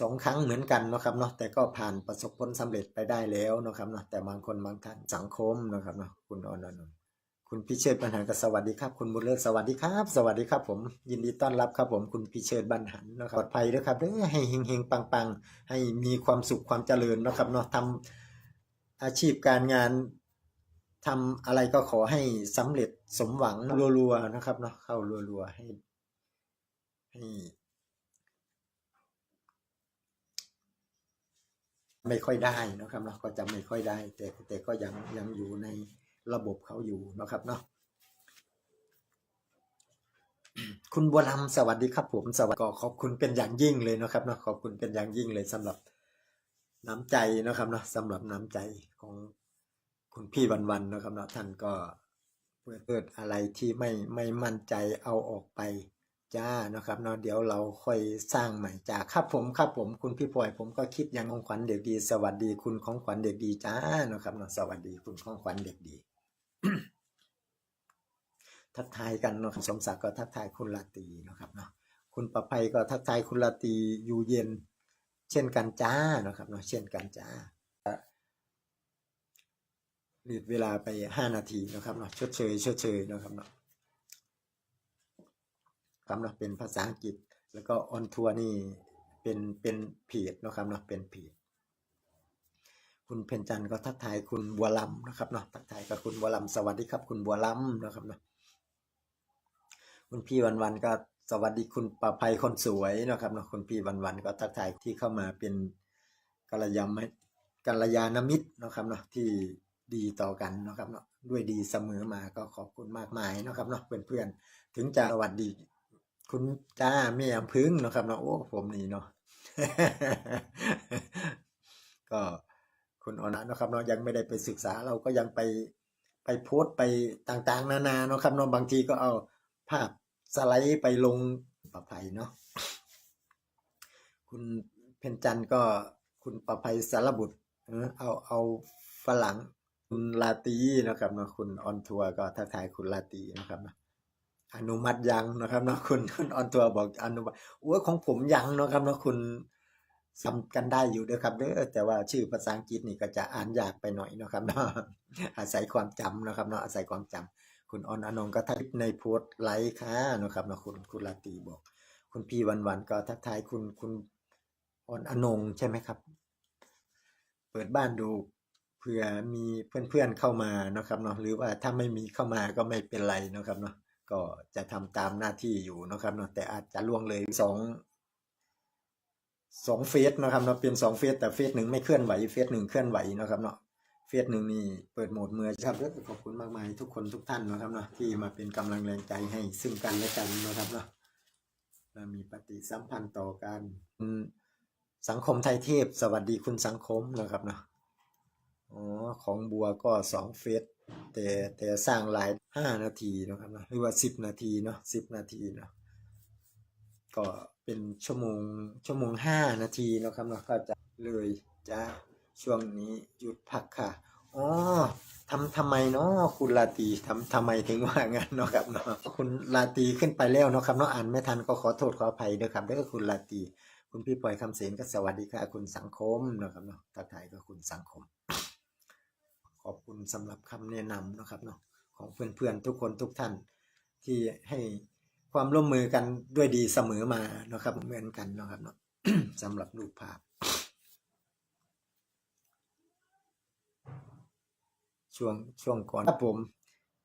สองครั้งเหมือนกันนะครับเนาะแต่ก็ผ่านประสบผลสำเร็จไปได้แล้วนะครับเนาะแต่บางคนบางท่านสังคมนะครับเนาะคุณอนันต์คุณพิเชษบรรหารก็สวัสดีครับ คุณบุญเลิศสวัสดีครับ สวัสดีครับ ผมยินดีต้อนรับครับผมคุณพิเชษบรรหารนะครับปลอดภัยด้วยครับเด้อให้เฮงๆปังๆให้มีความสุขความเจริญนะครับเนาะทำอาชีพการงานทำอะไรก็ขอให้สำเร็จสมหวังรัวๆนะครับเนาะเข้ารัวๆให้ให้ ไม่ค่อยได้นะครับเนาะก็จะไม่ค่อยได้ แต่แต่ก็ยังยังอยู่ในระบบเขาอยู่นะครับเนาะคุณบัวลำสวัสดีครับผมสวัสดีก็ขอบคุณเป็นอย่างยิ่งเลยนะครับเนาะขอบคุณเป็นอย่างยิ่งเลยสำหรับน้ำใจนะครับเนาะสำหรับน้ำใจของคุณพี่วันวันนะครับเนาะท่านก็เปิดเปิดอะไรที่ไม่ไม่มั่นใจเอาออกไป จ้านะครับเนาะเดี๋ยวเราค่อยสร้างใหม่จ้าครับผมครับผมคุณพี่พลอยผมก็คิดอย่างของขวัญเด็กดี สวัสดีคุณของขวัญเด็กดีจ้านะครับเนาะสวัสดีคุณของขวัญเด็กดี ทักทายกันเนาะสมศักดิ์ก็ทักทายคุณลาตีนะครับเนาะคุณประภัยก็ทักทายคุณลาตีอยู่เย็น เช่นกันจ้านะครับเนาะเช่นกันจ้าหลีดเวลาไปห้านาทีนะครับเนาะชดเชยชดเชยนะครับเนาะ ครับเนาะเป็นภาษาอังกฤษ แล้วก็ออนทัวร์นี่เป็นเป็นเพจนะครับเนาะเป็นเพจคุณเพนจันทร์ก็ทักทายคุณบัวลำนะครับเนาะทักทายกับคุณบัวลำสวัสดีครับ คุณบัวลำนะครับเนาะคุณพี่วันวันก็สวัสดีคุณประภัยคนสวยนะครับเนาะคุณพี่วันวันก็ทักทายที่เข้ามาเป็นกัลยาณมิตรกัลยาณมิตรนะครับเนาะที่ดีต่อกันนะครับเนาะด้วยดีเสมอมาก็ขอบคุณมากมายนะครับเนาะเพื่อนๆถึงจะสวัสดี คุณจ้าแม่อพึ่งนะครับเนาะโอ้ผมนี่เนาะก็คุณอนันนะครับเนาะยังไม่ได้ไปศึกษาเราก็ยังไปไปโพสต์ไปต่างๆ นานาเนาะครับเนาะบางทีก็เอาภาพสไลด์ไปลงประภัยเนาะคุณเพนจันก็คุณประภัยสารบุตรเออเอาเอาฝรั่งคุณลาตีนะครับเนาะคุณออนทัวร์ก็ทักทายคุณลาตีนะครับเนาะ อนุมัติยังนะครับเนาะคุณคุณออนตัวบอกอนุมัติโอ้ของผมยังนะครับเนาะคุณจำกันได้อยู่ด้อครับเด้อแต่ว่าชื่อภาษาอังกฤษนี่ก็จะอ่านยากไปหน่อยนะครับเนาะอาศัยความจำเนะครับเนาะอาศัยความจำคุณออนอนงก็ทักในโพสต์ไลค์ค่ะนะครับเนาะคุณคุณลาตีบอก คุณพี่วันวันก็ทักทายคุณคุณออนอนงใช่ไหมครับ เปิดบ้านดูเผื่อมีเพื่อนๆเข้ามานะครับเนาะหรือว่าถ้าไม่มีเข้ามาก็ไม่เป็นไรนะครับเนาะ ก็จะทำตามหน้าที่อยู่นะครับเนาะแต่อาจจะล่วงเลยสองสองเฟสนะครับเนาะเป็นสองเฟสแต่เฟสหนึ่งไม่เคลื่อนไหวเฟสหนึ่งเคลื่อนไหวนะครับเนาะเฟสหนึ่งนี่เปิดโหมดมือครับขอบคุณมากมายทุกคนทุกท่านนะครับเนาะที่มาเป็นกำลังแรงใจให้ซึ่งกันและกันนะครับเนาะมีปฏิสัมพันธ์ต่อกันสังคมไทยเทพ สวัสดีคุณสังคมนะครับเนาะ อ๋อของบัวก็สองเฟสแต่แต่สร้างหลายห้านาทีนะครับนะหรือว่าสิบนาทีเนาะสิบนาทีเนาะก็เป็นชั่วโมงชั่วโมงห้านาทีนะครับเนาะก็จะเลยจะช่วงนี้หยุดพักค่ะอ๋อทำทำไมเนาะคุณลาตีทำทำไมถึงว่างั้นเนาะครับเนาะคุณลาตีขึ้นไปแล้วเนาะครับเนาะอ่านไม่ทันก็ขอโทษขออภัยด้วยครับเด้อคุณลาตีคุณพี่ปล่อยคำเสียงก็สวัสดีค่ะคุณสังคมเนาะครับเนาะทักทายก็คุณสังคม ขอบคุณสำหรับคำแนะนำนะครับเนาะของเพื่อนๆทุกคนทุกท่านที่ให้ความร่วมมือกันด้วยดีเสมอมานะครับเหมือนกันนะครับเนาะสำหรับรูปภาพ ช่วงช่วงก่อนครับผม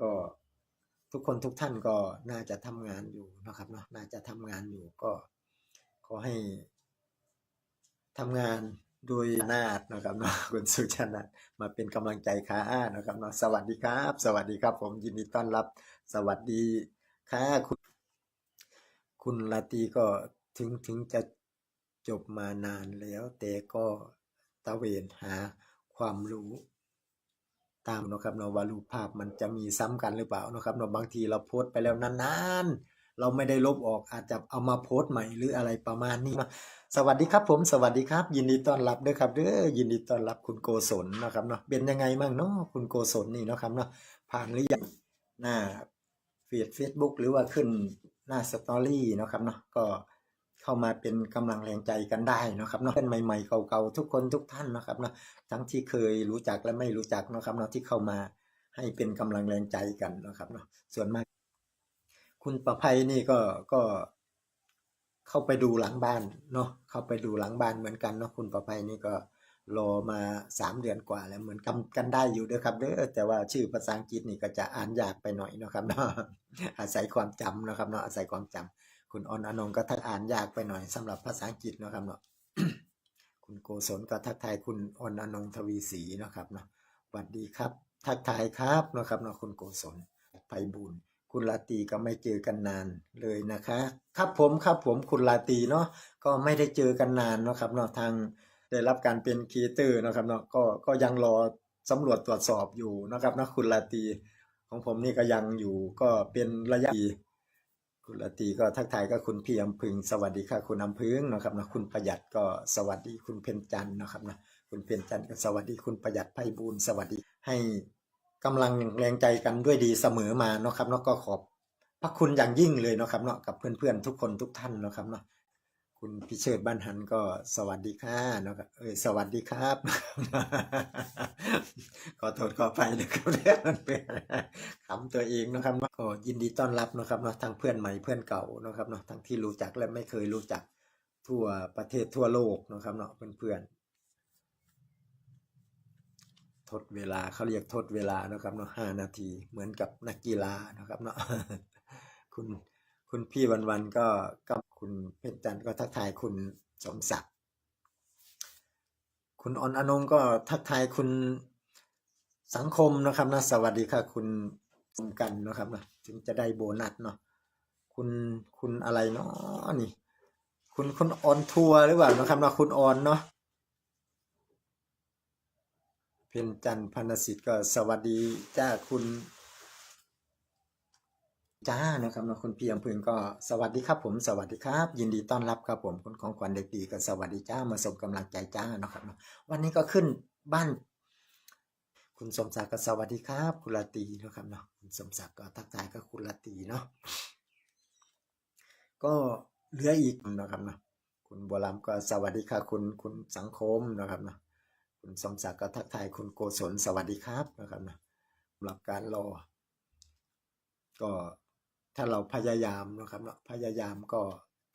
ก็ทุกคนทุกท่านก็น่าจะทำงานอยู่นะครับเนาะน่าจะทำงานอยู่ก็ขอให้ทำงาน โดยนาดนะครับเนาะคุณสุชนะมาเป็นกำลังใจค่ะนะครับเนาะสวัสดีครับ สวัสดีครับ ผมยินดีต้อนรับ สวัสดีค่ะคุณ คุณลาตีก็ถึงถึงจะจบมานานแล้ว แต่ก็ตะเวนหาความรู้ ตามนะครับเนาะว่ารูปภาพมันจะมีซ้ำกันหรือเปล่านะครับเนาะบางทีเราโพสต์ไปแล้วนานๆเราไม่ได้ลบออกอาจจะเอามาโพสต์ใหม่หรืออะไรประมาณนี้เนา สวัสดีครับผมสวัสดีครับ ยินดีต้อนรับด้วยครับเด้อยินดีต้อนรับคุณโกศลนะครับเนาะเป็นยังไงบ้างเนาะคุณโกศลนี่เนาะครับเนาะผ่านหรือยังหน้าเฟีดเฟซบุ๊กหรือว่าขึ้นหน้าสตอรี่เนาะครับเนาะก็เข้ามาเป็นกำลังแรงใจกันได้นะครับเนาะเพื่อนใหม่ๆเก่าๆทุกคนทุกท่านนะครับเนาะทั้งที่เคยรู้จักและไม่รู้จักนะครับเนาะที่เข้ามาให้เป็นกำลังแรงใจกันนะครับเนาะส่วนมาก คุณประภัยนี่ก็ก็ เข้าไปดูหลังบ้านเนาะเข้าไปดูหลังบ้านเหมือนกันเนาะคุณประภัยนี่ก็รอมาสามเดือนกว่าแล้วเหมือนกันกันได้อยู่เด้อครับเด้อแต่ว่าชื่อภาษาอังกฤษนี่ก็จะอ่านยากไปหน่อยเนาะครับเนาะอาศัยความจำเนาะครับเนาะอาศัยความจำคุณออนอนงก็ทักอ่านยากไปหน่อยสำหรับภาษาอังกฤษเนาะครับเนาะคุณโกศลก็ทักทายคุณออนอนงทวีศรีเนาะครับเนาะสวัสดีครับ ทักทายครับเนาะครับเนาะคุณโกศลไพบูลย์ คุณลาตีก็ไม่เจอกันนานเลยนะคะ ครับผมครับผมคุณลาตีเนาะก็ไม่ได้เจอกันนานเนาะครับเนาะทางได้รับการเป็นครีเอเตอร์นะครับเนาะก็ก็ยังรอสำรวจตรวจสอบอยู่นะครับนะคุณลาตีของผมนี่ก็ยังอยู่ก็เป็นระยะคุณลาตีก็ทักทายก็คุณพี่อำพึง สวัสดีค่ะ คุณอำพึงนะครับนะคุณประหยัดก็สวัสดีคุณเพ็ญจันทร์นะครับนะคุณเพ็ญจันทร์ก็สวัสดีคุณประหยัดไพบูลย์สวัสดีให้ กำลังแรงใจกันด้วยดีเสมอมาเนาะครับเนาะก็ขอบพระคุณอย่างยิ่งเลยเนาะครับเนาะกับเพื่อนๆทุกคนทุกท่านเนาะครับเนาะคุณพิเชษบ้านหันก็สวัสดีค่ะเนาะครับเอ้ยสวัสดีครับ ขอโทษขออภัยนะครับเรื่องมันเป็นขำตัวเองนะครับเนาะก็ยินดีต้อนรับนะครับเนาะทั้งเพื่อนใหม่เพื่อนเก่านะครับเนาะทั้งที่รู้จักและไม่เคยรู้จักทั่วประเทศทั่วโลกนะครับเนาะเพื่อนๆ ทดเวลาเขาเรียกทดเวลานะครับเนาะห้านาทีเหมือนกับนักกีฬานะครับเนาะคุณคุณพี่วันวันก็กับคุณเพชรจันทร์ก็ทักทายคุณสมศักดิ์คุณออนอนงก็ทักทายคุณสังคมนะครับนะสวัสดีค่ะ คุณสมกันนะครับนะถึงจะได้โบนัสเนาะคุณคุณอะไรเนาะนี่ คุณคุณออนทัวร์หรือเปล่านะครับนะคุณออนเนาะ เพ็ญจันทร์พนสิทธิ์ก็สวัสดีจ้าคุณจ้านะครับนะคุณพี่อำพึงก็สวัสดีครับผมสวัสดีครับ ยินดีต้อนรับครับผมคุณของขวัญเด็กดีก็สวัสดีจ้ามาส่งกำลังใจจ้านะครับเนาะวันนี้ก็ขึ้นบ้าน คุณสมศักดิ์ก็สวัสดีครับ คุณลาตีนะครับเนาะคุณสมศักดิ์ก็ทักทายกับคุณลาตีเนาะก็เหลืออีกนะครับเนาะคุณบัวลำก็สวัสดีค่ะคุณคุณสังคมนะครับเนาะ คุณสมศักดิ์ก็ทักทายคุณโกศลสวัสดีครับนะครับนะสำหรับการรอ ก็ถ้าเราพยายามนะครับเนาะพยายามก็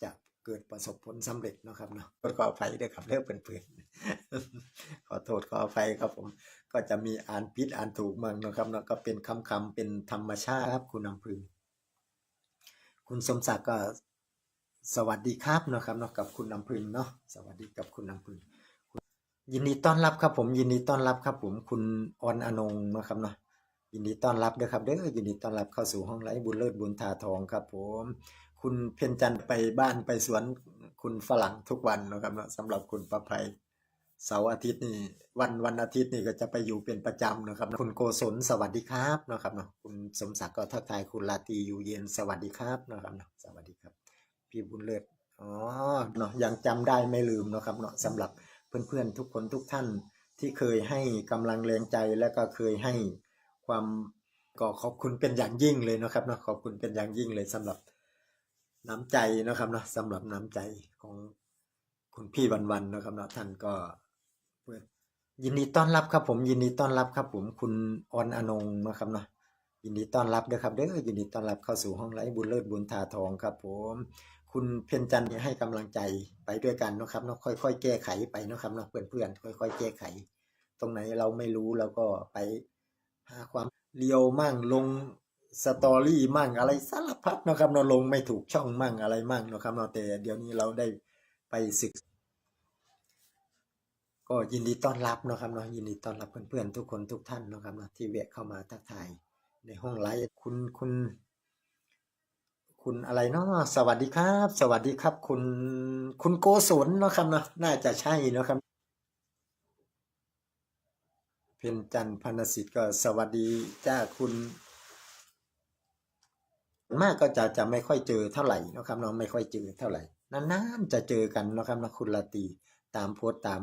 จะเกิดประสบผลสำเร็จนะครับเนาะขออภัยด้วยครับเรื่องเปื่อนๆขอโทษขออภัยครับผม ก็จะมีอ่านผิดอ่านถูกมั่งนะครับเนาะก็เป็นคำคำๆเป็นธรรมชาติครับคุณอำพึงคุณสมศักดิ์ก็สวัสดีครับนะครับเนาะกับคุณอำพึงเนาะสวัสดีกับคุณอำพึง ยินดีต้อนรับครับผมยินดีต้อนรับครับผมคุณออนอนงนะครับเนาะยินดีต้อนรับด้วยครับเด้อยินดีต้อนรับเข้าสู่ห้องไลฟ์บุญเลิศบุญทาทองครับผม คุณเพ็ญจันทร์ไปบ้านไปสวนคุณฝรั่งทุกวันนะครับเนาะสำหรับคุณประภัยเสาร์อาทิตย์นี่วันวันอาทิตย์นี่ก็จะไปอยู่เป็นประจำนะครับ คุณโกศลสวัสดีครับนะครับเนาะคุณสมศักดิ์ก็ทักทายคุณลาตีอยู่เย็นสวัสดีครับนะครับเนาะสวัสดีครับ พี่บุญเลิศอ๋อเนาะยังจำได้ไม่ลืมนะครับเนาะสำหรับ เพื่อนๆทุกคนทุกท่านที่เคยให้กำลังแรงใจและก็เคยให้ความก็ขอบคุณเป็นอย่างยิ่งเลยนะครับเนาะขอบคุณเป็นอย่างยิ่งเลยสำหรับน้ำใจนะครับเนาะสำหรับน้ำใจของคุณพี่วันๆนะครับเนาะท่านก็ยินดีต้อนรับครับผมยินดีต้อนรับครับผมคุณออนอนงนะครับเนาะยินดีต้อนรับด้วยครับเด้อยินดีต้อนรับเข้าสู่ห้องไลฟ์บุญเลิศบุญทาทองครับผม คุณเพ็ญจันให้กำลังใจไปด้วยกันนะครับเนาะค่อยๆ แก้ไขไปนะครับเนาะเพื่อนๆค่อย ๆ แก้ไข ตรงไหนเราไม่รู้เราก็ไปหาความเลียวมั่งลงสตอรี่มั่งอะไรสารพัดนะครับเนาะลงไม่ถูกช่องมั่งอะไรมั่งนะครับเนาะแต่เดี๋ยวนี้เราได้ไปศึก ก็ยินดีต้อนรับนะครับเนาะยินดีต้อนรับเพื่อนๆทุกคนทุกท่านนะครับเนาะที่แวะเข้ามาทักทายในห้องไลฟ์คุณคุณ คุณอะไรเนาะสวัสดีครับ สวัสดีครับ คุณคุณโกศลเนาะครับเนาะน่าจะใช่เนาะครับเพ็ญจันพันสิทธิ์ก็สวัสดีจ้าคุณ มากก็จะจะไม่ค่อยเจอเท่าไหร่เนาะครับเนาะไม่ค่อยเจอเท่าไหร่นานๆจะเจอกันเนาะครับนะคุณลาตีตามโพสต์ตาม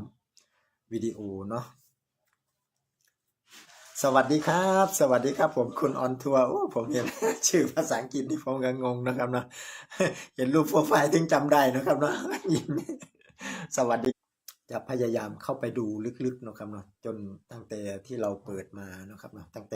วิดีโอเนาะ สวัสดีครับ สวัสดีครับ ผมคุณออนทัวร์โอ้ผมเห็นชื่อภาษาอังกฤษนี่ผมก็งงนะครับเนาะเห็นรูปโปรไฟล์ถึงจำได้นะครับเนาะสวัสดีจะพยายามเข้าไปดูลึกๆนะครับเนาะจนตั้งแต่ที่เราเปิดมานะครับเนาะตั้งแต่